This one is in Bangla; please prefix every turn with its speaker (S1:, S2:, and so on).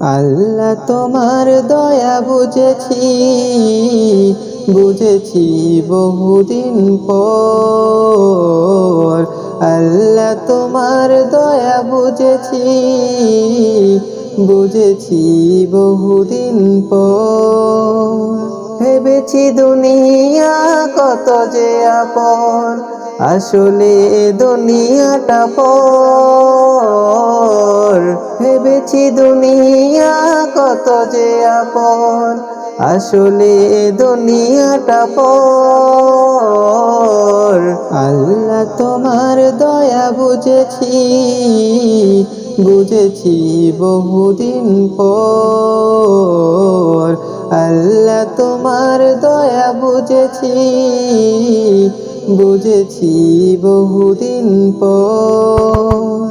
S1: আল্লাহ তোমার দয়া বুঝেছি বুঝেছি বহুদিন পর। আল্লাহ তোমার দয়া বুঝেছি বুঝেছি বহুদিন পর। ভেবেছি দুনিয়া কত যে আপন, আসলে দুনিয়াটা পর। ভেবেছি দুনিয়া কত যে আপন, আসলে দুনিয়াটা পর। আল্লাহ তোমার দয়া বুঝেছি বুঝেছি বহুদিন পর। আল্লাহ তোমার দয়া বুঝেছি বুঝেছি বহুদিন পর।